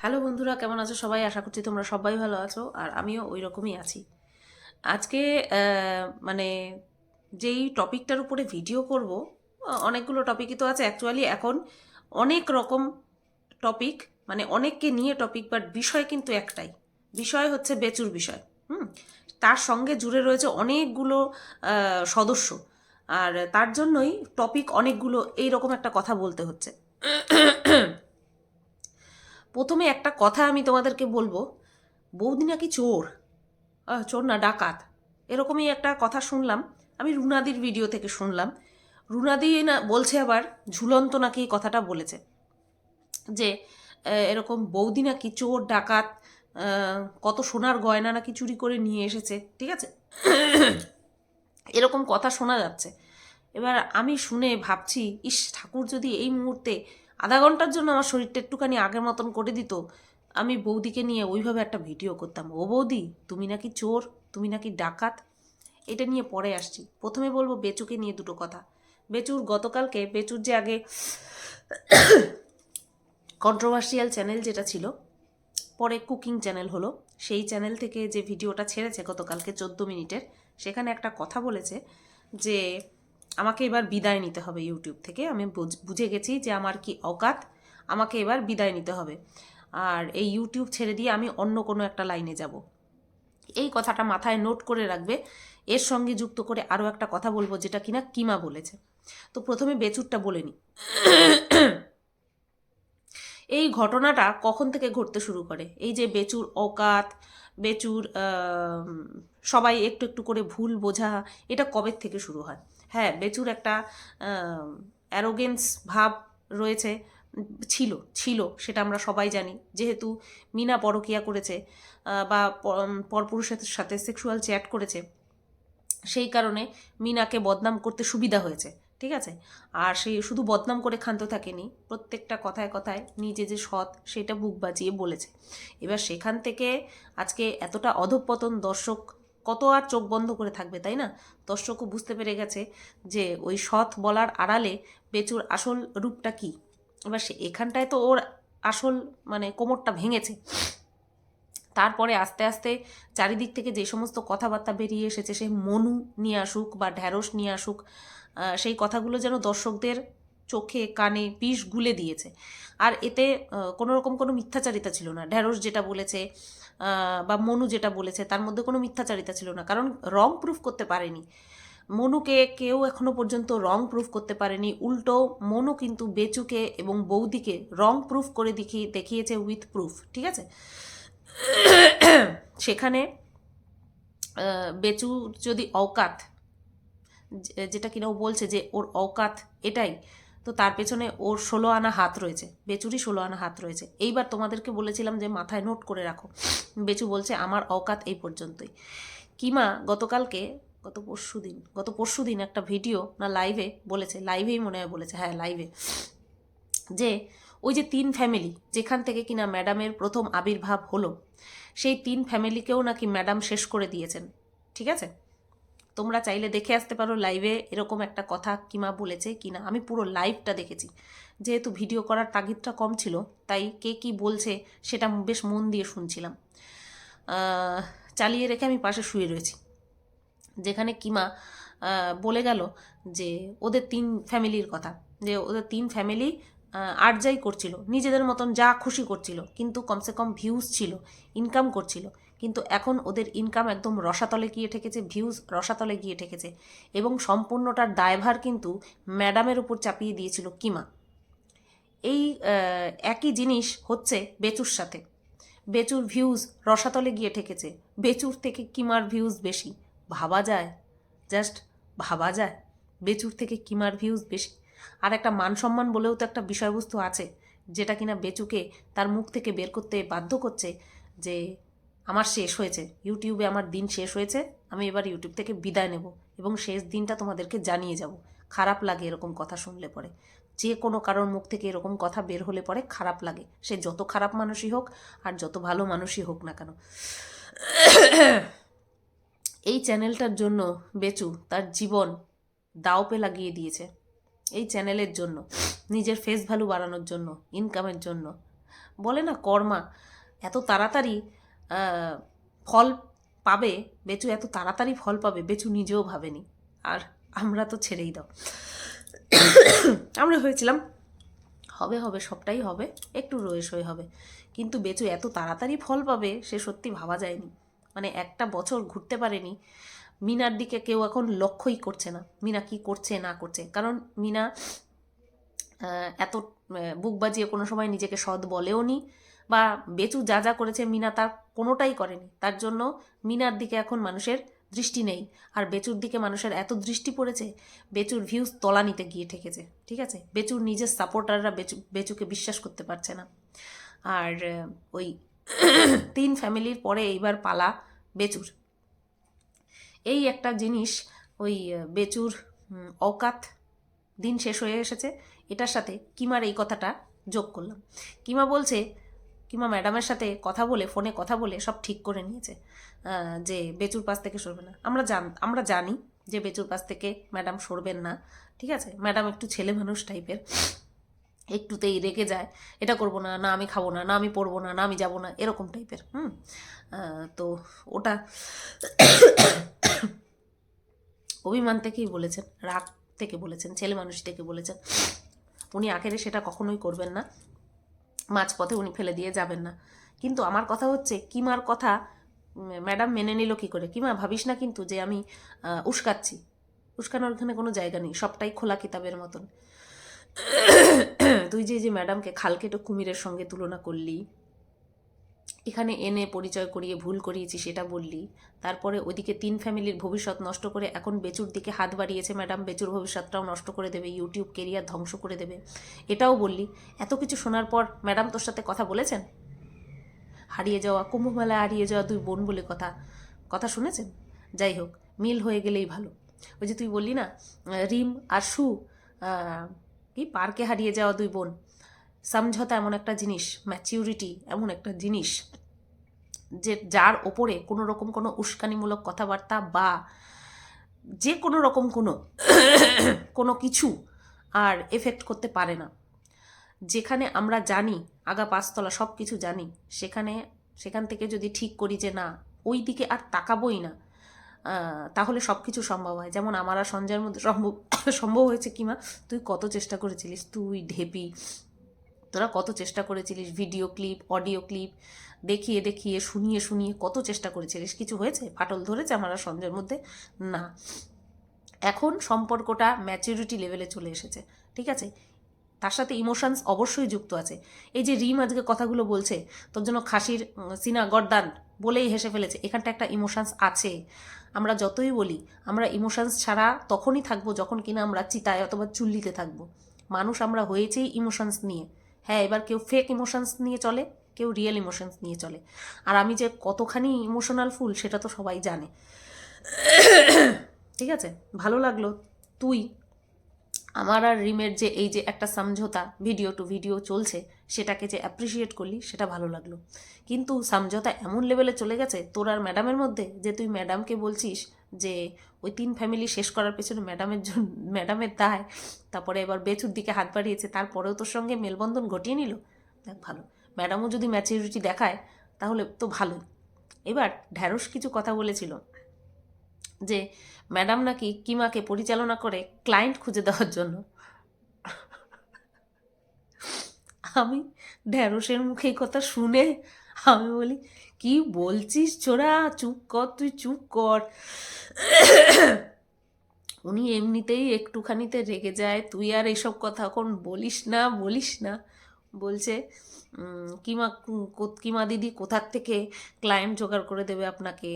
Hello বন্ধুরা, কেমন আছো সবাই? আশা করছি তোমরা সবাই ভালো আছো, আর আমিও ওই রকমই আছি। আজকে মানে যেই টপিকটার উপরে ভিডিও করব অনেকগুলো টপিকই তো আছে। অ্যাকচুয়ালি এখন অনেক রকম টপিক মানে অনেককে নিয়ে টপিক বাট বিষয় কিন্তু একটাই। বিষয় হচ্ছে বেচুর বিষয়, হুম? তার সঙ্গে জুড়ে রয়েছে অনেকগুলো সদস্য, আর তার জন্যই টপিক অনেকগুলো এই রকম একটা কথা বলতে হচ্ছে। প্রথমে একটা কথা আমি তোমাদেরকে বলব। বৌদি নাকি চোর? চোর না, ডাকাত। এরকমই একটা কথা শুনলাম। আমি রুনাদির ভিডিও থেকে শুনলাম। রুনাদি না, বলছে আবার, ঝুলন্ত নাকি এই কথাটা বলেছে। যে এরকম বৌদি নাকি চোর, ডাকাত কত সোনার গয়না নাকি চুরি করে নিয়ে এসেছে, ঠিক আছে? এরকম কথা শোনা যাচ্ছে। এবার আমি শুনে ভাবছি, ইস, ঠাকুর যদি এই মুহূর্তে আধা ঘণ্টার জন্য আমার শরীরটা একটুখানি আগের মতন করে দিত। আমি বৌদিকে নিয়ে ওইভাবে একটা ভিডিও করতাম। ও বৌদি, তুমি নাকি চোর? তুমি নাকি ডাকাত? এটা নিয়ে পরে আসছি। প্রথমে বলব বেচুকে নিয়ে দুটো কথা। বেচুর গতকালকে, বেচুর যে আগে কন্ট্রোভার্সিয়াল চ্যানেল যেটা ছিল, পরে কুকিং চ্যানেল হলো। সেই চ্যানেল থেকে যে ভিডিওটা ছেড়েছে গতকালকে চোদ্দ মিনিটের, সেখানে একটা কথা বলেছে যে আমাকে এবার বিদায় নিতে হবে ইউটিউব থেকে। আমি বুঝ- গেছি যে আমার কি অকাত, আমাকে এবার বিদায় নিতে হবে। আর এই ইউটিউব ছেড়ে দিয়ে আমি অন্য কোনো একটা লাইনে যাব। এই কথাটা মাথায় নোট করে রাখবে। এর সঙ্গে যুক্ত করে আরও একটা কথা বলব যেটা কিনা কিমা বলেছে। তো প্রথমে বেচুরটা বলে নি। এই ঘটনাটা কখন থেকে ঘটতে শুরু করে? এই যে বেচুর অকাত, বেচুর সবাই একটু একটু করে ভুল বোঝা, এটা কবে থেকে শুরু হয়? হ্যাঁ বেচুর একটা অ্যারোগেন্স ভাব রয়েছে, ছিল ছিল, সেটা আমরা সবাই জানি। যেহেতু মিনা পরকিয়া করেছে বা পরপুরুষের সাথে সেক্সুয়াল চ্যাট করেছে, সেই কারণে মিনাকে বদনাম করতে সুবিধা হয়েছে, ঠিক আছে? আর সেই শুধু বদনাম করে ক্ষান্ত থাকেনি, প্রত্যেকটা কথায় কথায় নিজে যে সৎ সেটা বুক বাজিয়ে বলেছে। এবার সেখান থেকে আজকে এতটা অধঃপতন দর্শক কত আর চোখ বন্ধ করে থাকবে, তাই না? দর্শকও বুঝতে পেরে গেছে যে ওই সৎ বলার আড়ালে বেচুর আসল রূপটা কি। এবার সে এখানটায় তো ওর আসল মানে কোমরটা ভেঙেছে। তারপরে আস্তে আস্তে চারিদিক থেকে যে সমস্ত কথাবার্তা বেরিয়ে এসেছে, সে মনু নিয়ে আসুক বা ঢ্যাঁড়স নিয়ে আসুক সেই কথাগুলো যেন দর্শকদের চোখে কানে বিষ গুলে দিয়েছে। আর এতে কোনো রকম কোনো মিথ্যাচারিতা ছিল না। ঢ্যাঁড়স যেটা বলেছে বা মনু যেটা বলেছে, তার মধ্যে কোনো মিথ্যাচারিতা ছিল না। কারণ রং প্রুফ করতে পারেনি। মনুকে কেউ এখনও পর্যন্ত রং প্রুফ করতে পারেনি। উল্টো মনু কিন্তু বেচুকে এবং বৌদিকে রং প্রুফ করে দেখিয়ে দেখিয়েছে উইথ প্রুফ ঠিক আছে? সেখানে বেচু যদি অকাত যেটা কিনা ও বলছে যে ওর অকাত এটাই তো তার পেছনে ওর ষোলো আনা হাত রয়েছে বেচুরই ষোলো আনা হাত রয়েছে। এইবার তোমাদেরকে বলেছিলাম যে মাথায় নোট করে রাখো। বেচু বলছে, আমার অকাত এই পর্যন্তই। কিমা গতকালকে, গত পরশু দিন, গত পরশু দিন একটা ভিডিও না লাইভে বলেছে, লাইভেই মনে হয় বলেছে হ্যাঁ লাইভে। যে ওই যে তিন ফ্যামিলি, যেখান থেকে কিনা ম্যাডামের প্রথম আবির্ভাব হলো, সেই তিন ফ্যামিলিকেও নাকি ম্যাডাম শেষ করে দিয়েছেন, ঠিক আছে? তোমরা চাইলে দেখে আসতে পারো লাইভে এরকম একটা কথা কিমা বলেছে কিনা। আমি পুরো লাইভটা দেখেছি। যেহেতু ভিডিও করার তাগিদটা কম ছিল, তাই কে কি বলছে সেটা বেশ মন দিয়ে শুনছিলাম। চালিয়ে রেখে আমি পাশে শুয়ে রয়েছি। যেখানে কিমা বলে গেল যে ওদের তিন ফ্যামিলির কথা। যে ওদের তিন ফ্যামিলি আর যাই করছিল, নিজেদের মতন যা খুশি করছিল, কিন্তু কমসে কম ভিউজ ছিল ইনকাম করছিল। কিন্তু এখন ওদের ইনকাম একদম রসাতলে গিয়ে ঠেকেছে ভিউজ রসাতলে গিয়ে ঠেকেছে। এবং সম্পূর্ণটার দায়ভার কিন্তু ম্যাডামের উপর চাপিয়ে দিয়েছিল কিমা। এই একই জিনিস হচ্ছে বেচুর সাথে। বেচুর ভিউজ রসাতলে গিয়ে ঠেকেছে। বেচুর থেকে কিমার ভিউজ বেশি। ভাবা যায়। জাস্ট ভাবা যায়। বেচুর থেকে কিমার ভিউজ বেশি। আর একটা মান সম্মান বলেও তো একটা বিষয়বস্তু আছে, যেটা কিনা বেচুকে তার মুখ থেকে বের করতে বাধ্য করছে যে আমার শেষ হয়েছে। ইউটিউবে আমার দিন শেষ হয়েছে। আমি এবার ইউটিউব থেকে বিদায় নেব এবং শেষ দিনটা তোমাদেরকে জানিয়ে যাব। খারাপ লাগে এরকম কথা শুনলে পরে। যে কোনো কারোর মুখ থেকে এরকম কথা বের হলে পরে খারাপ লাগে। সে যত খারাপ মানুষই হোক আর যত ভালো মানুষই হোক না কেন। এই চ্যানেলটার জন্য বেচু তার জীবন দাওপে লাগিয়ে দিয়েছে। এই চ্যানেলের জন্য, নিজের ফেস ভ্যালু বাড়ানোর জন্য ইনকামের জন্য। বলে না, কর্মা, এত তাড়াতাড়ি ফল পাবে, বেচু এত তাড়াতাড়ি ফল পাবে, বেচু নিজেও ভাবেনি। আর আমরা তো ছেড়েই দাও। আমরা হয়েছিলাম, হবে হবে, সবটাই হবে, একটু রয়েসই হবে। কিন্তু বেচু এত তাড়াতাড়ি ফল পাবে, সে সত্যি ভাবা যায়নি। মানে একটা বছর ঘুরতে পারেনি। মিনার দিকে কেউ এখন লক্ষ্যই করছে না। মিনা কি করছে, না করছে। কারণ মিনা এত বুক বাজিয়ে কোনো সময় নিজেকে সৎ বলেও নি বা বেচু যা যা করেছে মিনা তার কোনোটাই করেনি। তার জন্য মিনার দিকে এখন মানুষের দৃষ্টি নেই। আর বেচুর দিকে মানুষের এত দৃষ্টি পড়েছে, বেচুর ভিউজ তলানিতে গিয়ে ঠেকেছে, ঠিক আছে? বেচুর নিজের সাপোর্টাররা বেচু, বেচুকে বিশ্বাস করতে পারছে না। আর ওই তিন ফ্যামিলির পরে এইবার পালা বেচুর। এই একটা জিনিস, ওই বেচুর অকাত দিন শেষ হয়ে এসেছে। এটার সাথে কিমার এই কথাটা যোগ করলাম। কিমা বলছে কিমা ম্যাডামের সাথে কথা বলে, ফোনে কথা বলে সব ঠিক করে নিয়েছে যে বেচুর পাশ থেকে সরবে না। আমরা জান, আমরা জানি যে বেচুর পাশ থেকে ম্যাডাম সরবেন না, ঠিক আছে? ম্যাডাম একটু ছেলে মানুষ টাইপের, একটুতেই রেগে যায়, এটা করব না না আমি খাব না না আমি পড়ব না না আমি যাব না, এরকম টাইপের, হুম? তো ওটা অভিমান থেকেই বলেছেন, রাগ থেকে বলেছেন, ছেলে মানুষ থেকে বলেছেন। উনি আখেরে সেটা কখনোই করবেন না। মাঝপথে উনি ফেলে দিয়ে যাবেন না। কিন্তু আমার কথা হচ্ছে, কিমার কথা ম্যাডাম মেনে নিল কী করে? কিমা, ভাবিস না কিন্তু যে আমি উস্কাচ্ছি। উস্কানোর ওখানে কোনো জায়গা নেই, সবটাই খোলা কিতাবের মতন। তুই যে যে ম্যাডামকে খালকেটো কুমিরের সঙ্গে তুলনা করলি এখানে এনে পরিচয় করিয়ে ভুল করিয়েছি সেটা বললি। তারপরে ওদিকে তিন ফ্যামিলির ভবিষ্যৎ নষ্ট করে এখন বেচুর দিকে হাত বাড়িয়েছে ম্যাডাম। বেচুর ভবিষ্যৎটাও নষ্ট করে দেবে ইউটিউব কেরিয়ার ধ্বংস করে দেবে। এটাও বললি। এত কিছু শোনার পর ম্যাডাম তোর সাথে কথা বলেছেন? হারিয়ে যাওয়া কুম্ভমেলায় হারিয়ে যাওয়া দুই বোন বলে কথা। কথা শুনেছেন? যাই হোক, মিল হয়ে গেলেই ভালো। ওই যে তুই বললি না, রিম আর সু কি পার্কে হারিয়ে যাওয়া দুই বোন। সমঝোতা এমন একটা জিনিস ম্যাচিউরিটি এমন একটা জিনিস। যে যার ওপরে কোনো রকম কোনো উস্কানিমূলক কথাবার্তা বা যে কোনো রকম কোনো কোনো কিছু আর এফেক্ট করতে পারে না। যেখানে আমরা জানি, আগা পাঁচতলা সব কিছু জানি, সেখানে, সেখান থেকে যদি ঠিক করি যে না, ওই দিকে আর তাকাবোই না তাহলে সব কিছু সম্ভব হয়। যেমন আমার আর সঞ্জয়ের মধ্যে সম্ভব সম্ভব হয়েছে কিমা তুই কত চেষ্টা করেছিলিস? তুই ঢেপি তোরা কত চেষ্টা করেছিলিস ভিডিও ক্লিপ অডিও ক্লিপ দেখিয়ে দেখিয়ে, শুনিয়ে শুনিয়ে কত চেষ্টা করেছিলিস? কিছু হয়েছে? ফাটল ধরেছে আমার আর সঞ্জয়ের মধ্যে? না। এখন সম্পর্কটা ম্যাচুরিটি লেভেলে চলে এসেছে, ঠিক আছে? তার সাথে ইমোশনস অবশ্যই যুক্ত আছে। এই যে রিম আজকে কথাগুলো বলছে, তোর জন্য খাসির সিনা, গর্দান বলেই হেসে ফেলেছে, এখানটা একটা ইমোশনস আছে। আমরা যতই বলি, আমরা ইমোশনস ছাড়া তখনই থাকব যখন কিনা আমরা চিতায় অথবা চুল্লিতে থাকব। মানুষ আমরা হয়েছেই ইমোশনস নিয়ে। হ্যাঁ এবার কেউ ফেক ইমোশনস নিয়ে চলে, কেউ রিয়েল ইমোশনস নিয়ে চলে। আর আমি যে কতখানি ইমোশনাল ফুল সেটা তো সবাই জানে। ঠিক আছে? ভালো লাগল। তুই আমার আর রিমের যে এই যে একটা সমঝোতা ভিডিও টু ভিডিও চলছে, সেটাকে যে অ্যাপ্রিসিয়েট করলি, সেটা ভালো লাগল। কিন্তু সমঝোতা এমন লেভেলে চলে গেছে, তোর আর ম্যাডামের মধ্যে যে তুই ম্যাডামকে বলছিস যে ওই তিন ফ্যামিলি শেষ করার পেছনে ম্যাডামের জন্য ম্যাডামের দায়, তারপরে এবার বেচুর দিকে হাত বাড়িয়েছে, তারপরেও তোর সঙ্গে মেলবন্ধন ঘটিয়ে নিল? দেখ ভালো। ম্যাডামও যদি ম্যাচিউরিটি দেখায়, তাহলে তো ভালোই। এবার ঢ্যাঁড়স কিছু কথা বলেছিল। যে ম্যাডাম নাকি কিমাকে পরিচালনা করে ক্লায়েন্ট খুঁজে দেওয়ার জন্য। আমি ঢ্যাঁড়সের মুখে এই কথা শুনে আমি বলি, কি বলছিস ছোড়া? চুপ কর তুই, চুপ কর। উনি এমনিতেই একটুখানিতে রেগে যায়, তুই আর এসব কথা এখন বলিস না বলিস না। বলছে কিমা কিমা দিদি কোথার থেকে ক্লায়েন্ট জোগাড় করে দেবে আপনাকে?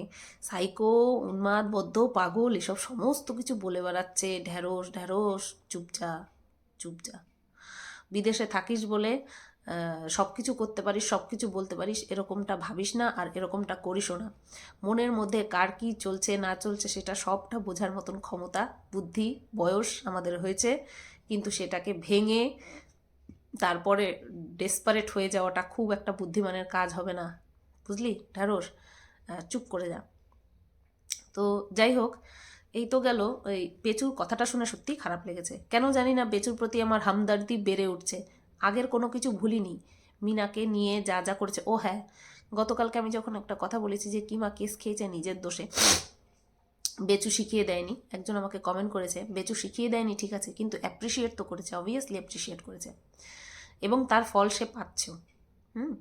সাইকো উন্মাদ, বদ্ধ, পাগল, এসব সমস্ত কিছু বলে বেড়াচ্ছে। ঢ্যাঁড়স ঢ্যাঁড়স চুপচা চুপচা বিদেশে থাকিস বলে সব কিছু করতে পারিস সব কিছু বলতে পারিস, এরকমটা ভাবিস না আর এরকমটা করিসও না। মনের মধ্যে কার কি চলছে, না চলছে, সেটা সবটা বোঝার মতন ক্ষমতা, বুদ্ধি, বয়স আমাদের হয়েছে। কিন্তু সেটাকে ভেঙে তারপরে ডেসপারেট হয়ে যাওয়াটা খুব একটা বুদ্ধিমানের কাজ হবে না। বুঝলি? ঢ্যাঁড়স? চুপ করে যা। তো যাই হোক, এই তো গেল। এই বেচুর কথাটা শুনে সত্যিই খারাপ লেগেছে। কেন জানি না বেচুর প্রতি আমার হামদর্দি বেড়ে উঠছে। আগের কোনো কিছু ভুলিনি। মিনাকে নিয়ে যা যা করেছে। ও হ্যাঁ গতকালকে আমি যখন একটা কথা বলেছি যে কিমা কেস খেয়েছে নিজের দোষে? বেচু শিখিয়ে দেয়নি। একজন আমাকে কমেন্ট করেছে, বেচু শিখিয়ে দেয়নি, ঠিক আছে, কিন্তু অ্যাপ্রিসিয়েট তো করেছে অবভিয়াসলি অ্যাপ্রিসিয়েট করেছে। এবং তার ফল সে পাচ্ছেও। হুম?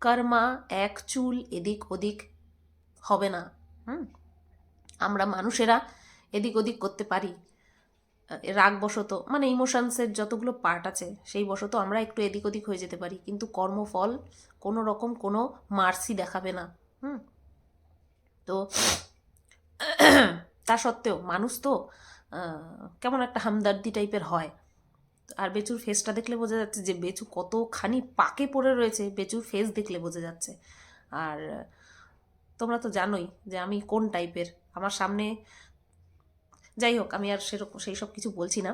কর্মা এক চুল এদিক ওদিক হবে না। হুম? আমরা মানুষেরা এদিক ওদিক করতে পারি। রাগ বশত মানে ইমোশনসের যতগুলো পার্ট আছে, সেই বশত আমরা একটু এদিক ওদিক হয়ে যেতে পারি। কিন্তু কর্মফল কোনো রকম কোনো মার্সি দেখাবে না। হুম? তো তা সত্ত্বেও মানুষ তো কেমন একটা হামদার্দি টাইপের হয়। আর বেচুর ফেসটা দেখলে বোঝা যাচ্ছে যে বেচু কতখানি পাকে পড়ে রয়েছে, বেচুর ফেস দেখলে বোঝা যাচ্ছে। আর, তোমরা তো জানোই যে আমি কোন টাইপের আমার সামনে, যাই হোক, আমি আর সেরকম সেই সব কিছু বলছি না।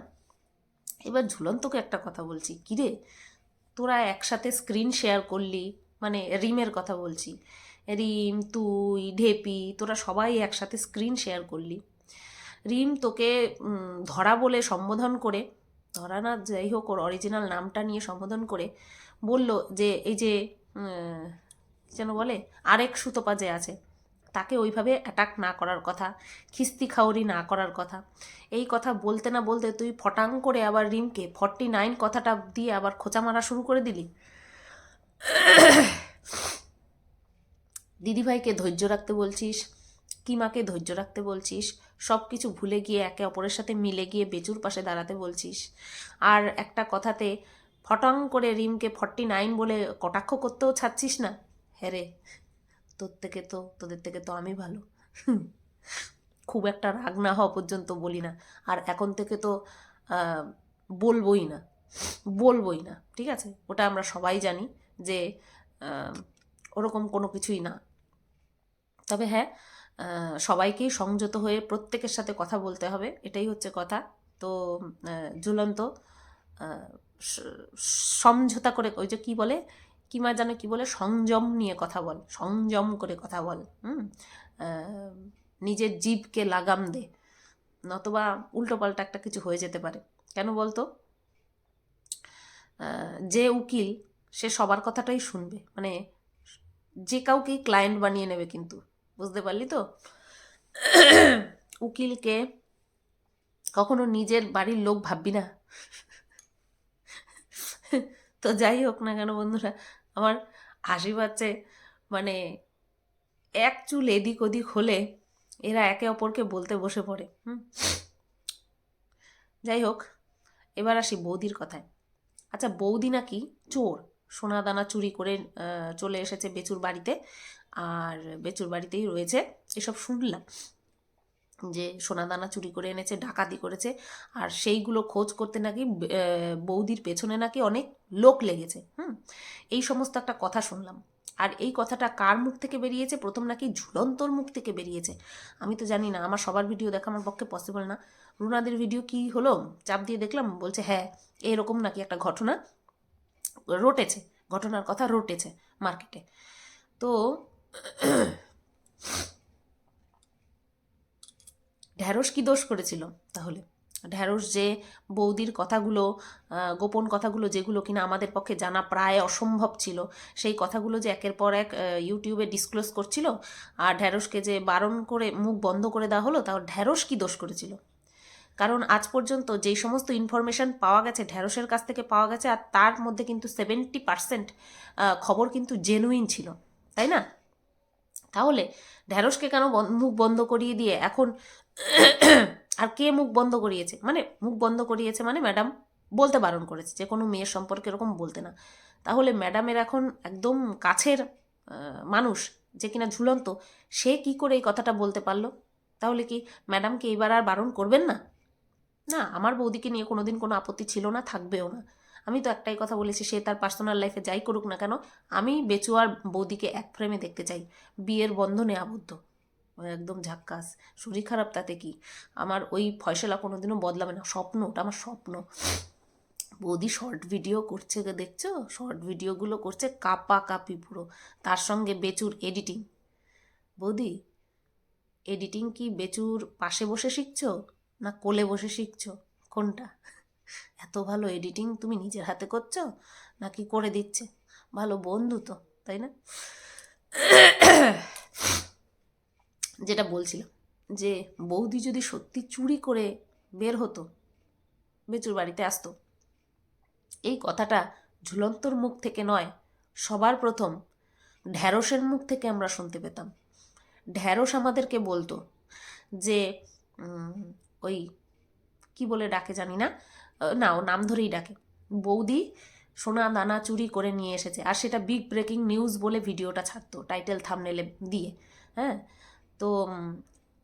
এবার ঝুলন্তকে একটা কথা বলছি, কিরে, তোরা একসাথে স্ক্রিন শেয়ার করলি মানে রিমের কথা বলছি রিম, তুই, ঢেপি, তোরা সবাই একসাথে স্ক্রিন শেয়ার করলি। রিম তোকে ধরা বলে সম্বোধন করে, ধরা না, যাই হোক, ওর অরিজিনাল নামটা নিয়ে সম্বোধন করে বলল যে, এই যে যেন বলে, আরেক সুতপা যে আছে, তাকে ওইভাবে অ্যাটাক না করার কথা, খিস্তি খাওয়ারি না করার কথা। এই কথা বলতে না বলতে তুই ফটাং করে আবার রিমকে ফর্টি নাইন কথাটা দিয়ে আবার খোঁচা মারা শুরু করে দিলি। দিদিভাইকে ধৈর্য রাখতে বলছিস, কিমাকে ধৈর্য রাখতে বলছিস সব কিছু ভুলে গিয়ে একে অপরের সাথে মিলে গিয়ে বেচুর পাশে দাঁড়াতে বলছিস। আর একটা কথাতে, ফটং করে রিমকে ফর্টি নাইন বলে কটাক্ষ করতেও ছাড়ছিস না? হ্যাঁ তোর থেকে তো, তোদের থেকে তো আমি ভালো। খুব একটা রাগ না হওয়া পর্যন্ত বলি না। আর এখন থেকে তো বলবোই না বলবোই না, ঠিক আছে? ওটা আমরা সবাই জানি যে ওরকম কোনো কিছুই না। তবে হ্যাঁ সবাইকেই সংযত হয়ে প্রত্যেকের সাথে কথা বলতে হবে, এটাই হচ্ছে কথা। তো ঝুলন্ত সমঝোতা করে ওই যে কি বলে কিমা যেন কি বলে, সংযম নিয়ে কথা বল, সংযম করে কথা বল, হুম? নিজের জীবকে লাগাম দে, নতবা উল্টোপাল্টা একটা কিছু হয়ে যেতে পারে। কেন বলতো? যে উকিল, সে সবার কথাটাই শুনবে মানে যে কাউকেই ক্লায়েন্ট বানিয়ে নেবে কিন্তু। বুঝতে পারলি তো? উকিলকে কখনো নিজের বাড়ির লোক ভাববি না। তো যাই হোক না কেন বন্ধুরা, আমার হাসি পাচ্ছে মানে এক চুল এদিক ওদিক হলে এরা একে অপরকে বলতে বসে পড়ে, হুম? যাই হোক, এবার আসি বৌদির কথায়। আচ্ছা বৌদি নাকি চোর, সোনা দানা চুরি করে চলে এসেছে বেচুর বাড়িতে। আর বেচুর বাড়িতেই রয়েছে। এসব শুনলাম যে সোনা দানা চুরি করে এনেছে, ডাকাতি করেছে, আর সেইগুলো খোঁজ করতে নাকি বৌদির পেছনে নাকি অনেক লোক লেগেছে, হুম? এই সমস্ত একটা কথা শুনলাম। আর এই কথাটা কার মুখ থেকে বেরিয়েছে? প্রথম নাকি ঝুলন্তর মুখ থেকে বেরিয়েছে? আমি তো জানি না, আমার সবার ভিডিও দেখা আমার পক্ষে পসিবল না। রুনাদের ভিডিও কি হলো? চাপ দিয়ে দেখলাম, বলছে হ্যাঁ এরকম নাকি একটা ঘটনা রটেছে, ঘটনার কথা রটেছে মার্কেটে। তো ঢ্যাঁড়স কি দোষ করেছিল? তাহলে ঢ্যাঁড়স যে বৌদির কথাগুলো গোপন কথাগুলো যেগুলো কিনা আমাদের পক্ষে জানা প্রায় অসম্ভব ছিল, সেই কথাগুলো যে একের পর এক ইউটিউবে ডিসক্লোজ করছিল আর ঢ্যাঁড়সকে যে বারণ করে মুখ বন্ধ করে দেওয়া হলো, তাও ঢ্যাঁড়স কি দোষ করেছিল? কারণ আজ পর্যন্ত যেই সমস্ত ইনফরমেশন পাওয়া গেছে, ঢ্যাঁড়সের কাছ থেকে পাওয়া গেছে, আর তার মধ্যে কিন্তু সেভেন্টি পার্সেন্ট খবর কিন্তু জেনুইন ছিল, তাই না? তাহলে ঢ্যাঁড়সকে কেন মুখ বন্ধ করিয়ে দিয়ে এখন আর কে মুখ বন্ধ করিয়েছে? মানে মুখ বন্ধ করিয়েছে মানে ম্যাডাম বলতে বারণ করেছে, যে কোনো মেয়ের সম্পর্কে এরকম বলতে না। তাহলে ম্যাডামের এখন একদম কাছের মানুষ যে কিনা ঝুলন্ত, সে কি করে এই কথাটা বলতে পারল? তাহলে কি ম্যাডামকে এবার আর বারণ করবেন না? না, আমার বৌদিকে নিয়ে কোনোদিন কোনো আপত্তি ছিল না, থাকবেও না। আমি তো একটাই কথা বলেছি, সে তার পার্সোনাল লাইফে যাই করুক না কেন, আমি বেচু আর বৌদিকে এক ফ্রেমে দেখতে চাই। বিয়ের বন্ধনে আবদ্ধ। একদম ঝাক্কাস। শরীর খারাপ তাতে কি? আমার ওই ফয়সলা কোনোদিনও বদলাবে না। স্বপ্ন, ওটা আমার স্বপ্ন। বৌদি শর্ট ভিডিও করছে, দেখছ? শর্ট ভিডিওগুলো করছে কাপা কাপি পুরো। তার সঙ্গে বেচুর এডিটিং বৌদি এডিটিং কি বেচুর পাশে বসে শিখছো, না কোলে বসে শিখছো? কোনটা? এত ভালো এডিটিং তুমি নিজের হাতে করছ? নাকি করে দিচ্ছে? ভালো বন্ধু তো, তাই না? যেটা বলছিলাম যে বৌদি যদি সত্যি চুরি করে বের হতো, বেচুর বাড়িতে আসতো, এই কথাটা ঝুলন্তর মুখ থেকে নয়, সবার প্রথম ঢ্যাঁড়সের মুখ থেকে আমরা শুনতে পেতাম। ঢ্যাঁড়স আমাদেরকে বলতো যে ওই কি বলে ডাকে জানি না? না ও নাম ধরেই ডাকে। বৌদি সোনা দানা চুরি করে নিয়ে এসেছে। আর সেটা বিগ ব্রেকিং নিউজ বলে ভিডিওটা ছাড়তো টাইটেল থামনেলে দিয়ে। হ্যাঁ? তো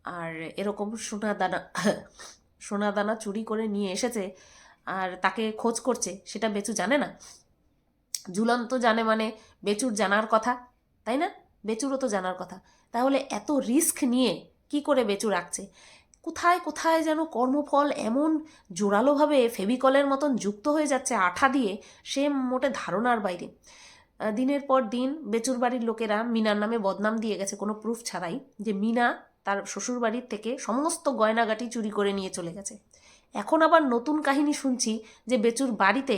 আর এরকম সোনা দানা সোনা দানা চুরি করে নিয়ে এসেছে আর তাকে খোঁজ করছে, সেটা বেচু জানে না? ঝুলন্ত জানে মানে বেচুর জানার কথা, তাই না? বেচুরও তো জানার কথা। তাহলে এত রিস্ক নিয়ে কি করে বেচু রাখছে? কোথায় কোথায় যেন কর্মফল এমন জোরালোভাবে ফেভিকলের মতন যুক্ত হয়ে যাচ্ছে আঠা দিয়ে, সে মোটে ধারণার বাইরে। দিনের পর দিন বেচুর বাড়ির লোকেরা মিনার নামে বদনাম দিয়ে গেছে কোনো প্রুফ ছাড়াই যে মিনা তার শ্বশুর বাড়ির থেকে সমস্ত গয়নাগাটি চুরি করে নিয়ে চলে গেছে। এখন আবার নতুন কাহিনী শুনছি যে বেচুর বাড়িতে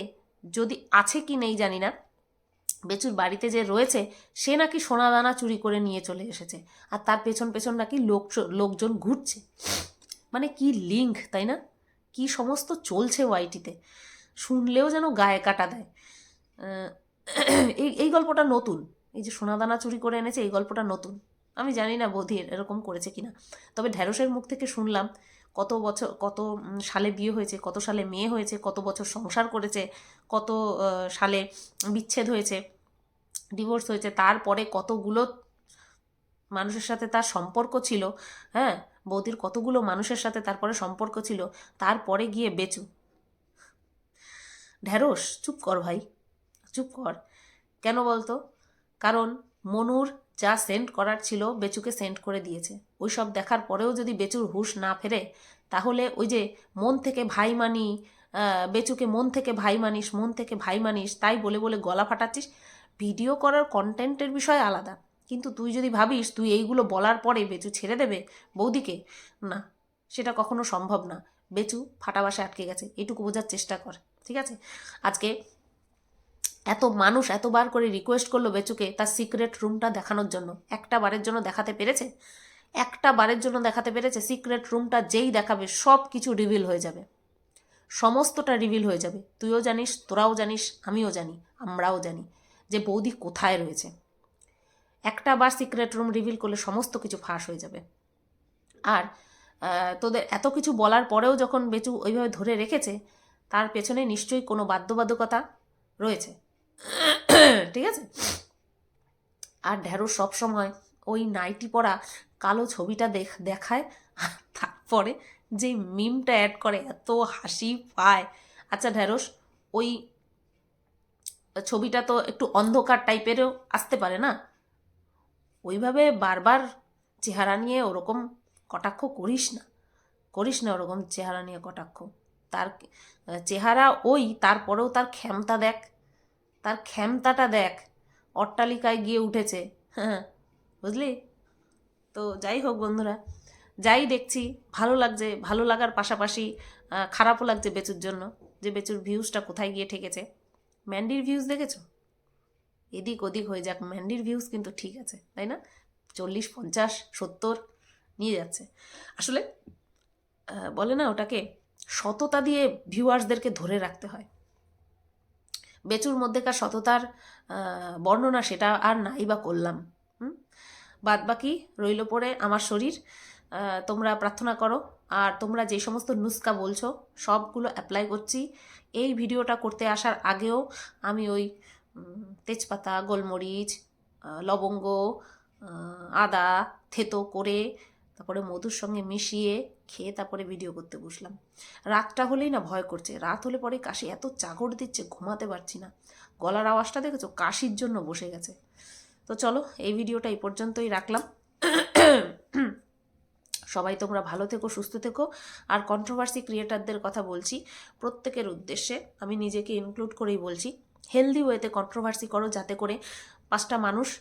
যদি আছে কি নেই জানি না, বেচুর বাড়িতে যে রয়েছে সে নাকি সোনাদানা চুরি করে নিয়ে চলে এসেছে, আর তার পেছন পেছন নাকি লোক লোকজন ঘুরছে। মানে কি লিঙ্ক তাই না? কি সমস্ত চলছে ওয়াইটিতে শুনলেও যেন গায়ে কাটা দেয়। এই এই গল্পটা নতুন। এই যে সোনাদানা চুরি করে এনেছে, এই গল্পটা নতুন। আমি জানি না বোধের এরকম করেছে কিনা। তবে ঢ্যাঁড়সের মুখ থেকে শুনলাম, কত বছর, কত সালে বিয়ে হয়েছে, কত সালে মেয়ে হয়েছে, কত বছর সংসার করেছে, কত সালে বিচ্ছেদ হয়েছে ডিভোর্স হয়েছে, তারপরে কতগুলো মানুষের সাথে তার সম্পর্ক ছিল হ্যাঁ? বৌদির কতগুলো মানুষের সাথে তারপরে সম্পর্ক ছিল, তারপরে গিয়ে বেচু। ঢ্যাঁড়স চুপ কর ভাই, চুপ কর। কেন বলতো? কারণ মনুর যা সেন্ড করার ছিল বেচুকে সেন্ড করে দিয়েছে। ওই সব দেখার পরেও যদি বেচুর হুঁশ না ফেরে, তাহলে ওই যে মন থেকে ভাই মানি বেচুকে মন থেকে ভাই মানিস, মন থেকে ভাই মানিস, তাই বলে বলে গলা ফাটাচ্ছিস, ভিডিও করার কন্টেন্টের বিষয় আলাদা। কিন্তু তুই যদি ভাবিস তুই এইগুলো বলার পরে বেচু ছেড়ে দেবে বৌদিকে, না, সেটা কখনো সম্ভব না। বেচু ফাটাবাসে আটকে গেছে, এটুকু বোঝার চেষ্টা কর, ঠিক আছে? আজকে এত মানুষ এতবার করে রিকোয়েস্ট করল বেচুকে তার সিক্রেট রুমটা দেখানোর জন্য। একটা বারের জন্য দেখাতে পেরেছে? একটা বারের জন্য দেখাতে পেরেছে সিক্রেট রুমটা যেই দেখাবে সব কিছু রিভিল হয়ে যাবে। সমস্তটা রিভিল হয়ে যাবে। তুইও জানিস, তোরাও জানিস, আমিও জানি, আমরাও জানি যে বৌদি কোথায় রয়েছে। একটা বার সিক্রেট রুম রিভিল করলে সমস্ত কিছু ফাঁস হয়ে যাবে। আর তোদের এত কিছু বলার পরেও যখন বেচু ওইভাবে ধরে রেখেছে, তার পেছনে নিশ্চয়ই কোনো বাধ্যবাধকতা রয়েছে। ঠিক আছে? আর ঢ্যাঁড়স সবসময় ওই নাইটি পরা কালো ছবিটা দেখ, দেখায় তারপরে যে মিমটা অ্যাড করে এত হাসি পায়। আচ্ছা ঢ্যাঁড়স, ওই ছবিটা তো একটু অন্ধকার টাইপেরও আসতে পারে না? ওইভাবে বারবার চেহারা নিয়ে ওরকম কটাক্ষ করিস না। করিস না ওরকম চেহারা নিয়ে কটাক্ষ। তার চেহারা ওই, তারপরেও তার ক্ষমতা দেখ। তার ক্ষমতাটা দেখ। অট্টালিকায় গিয়ে উঠেছে। হ্যাঁ বুঝলি? তো যাই হোক বন্ধুরা, যাই দেখছি, ভালো লাগছে, ভালো লাগার পাশাপাশি খারাপও লাগছে বেচুর জন্য। যে বেচুর ভিউজটা কোথায় গিয়ে ঠেকেছে। ম্যান্ডির ভিউজ দেখেছ? এদিক ওদিক হয়ে যাক। ম্যান্ডির ভিউজ কিন্তু ঠিক আছে, তাই না? চল্লিশ, পঞ্চাশ, সত্তর নিয়ে যাচ্ছে। আসলে বলে না ওটাকে, সততা দিয়ে ভিউয়ার্সদেরকে ধরে রাখতে হয়। বেচুর মধ্যেকার সততার বর্ণনা সেটা আর নাই বা করলাম। বাদ বাকি রইল পরে আমার শরীর। তোমরা প্রার্থনা করো। আর তোমরা যে সমস্ত নুস্কা বলছো, সবগুলো অ্যাপ্লাই করছি। এই ভিডিওটা করতে আসার আগেও আমি ওই তেজপাতা, গোলমরিচ লবঙ্গ আদা, থেতো করে তারপরে মধুর সঙ্গে মিশিয়ে খেয়ে তারপরে ভিডিও করতে বসলাম। রাতটা হলেই না ভয় করছে। রাত হলে পরে কাশি এত চাগর দিচ্ছে, ঘুমাতে পারছি না। গলার আওয়াজটা দেখেছ? কাশির জন্য বসে গেছে। তো চলো, এই ভিডিওটা এই পর্যন্তই রাখলাম। সবাই তোমরা ভালো থেকো, সুস্থ থেকো। আর কন্ট্রোভার্সি ক্রিয়েটারদের কথা বলছি। প্রত্যেকের উদ্দেশ্যে আমি নিজেকে ইনক্লুড করেই বলছি। হেলদি ওয়েতে কন্ট্রোভার্সি করো যাতে করে পাঁচটা মানুষ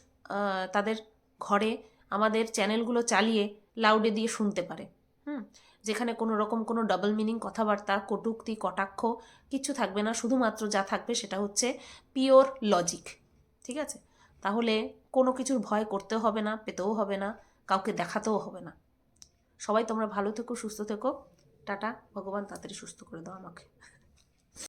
তাদের ঘরে আমাদের চ্যানেলগুলো চালিয়ে লাউডে দিয়ে শুনতে পারে। হুম? যেখানে কোনো রকম কোনো ডাবল মিনিং কথাবার্তা, কটুক্তি, কটাক্ষ কিচ্ছু থাকবে না। শুধুমাত্র যা থাকবে সেটা হচ্ছে পিওর লজিক ঠিক আছে? তাহলে কোনো কিছুর ভয় করতেও হবে না, পেতেও হবে না, কাউকে দেখাতেও হবে না। সবাই তোমরা ভালো থেকো, সুস্থ থেকো। টাটা, ভগবান তাড়াতাড়ি সুস্থ করে দাও আমাকে।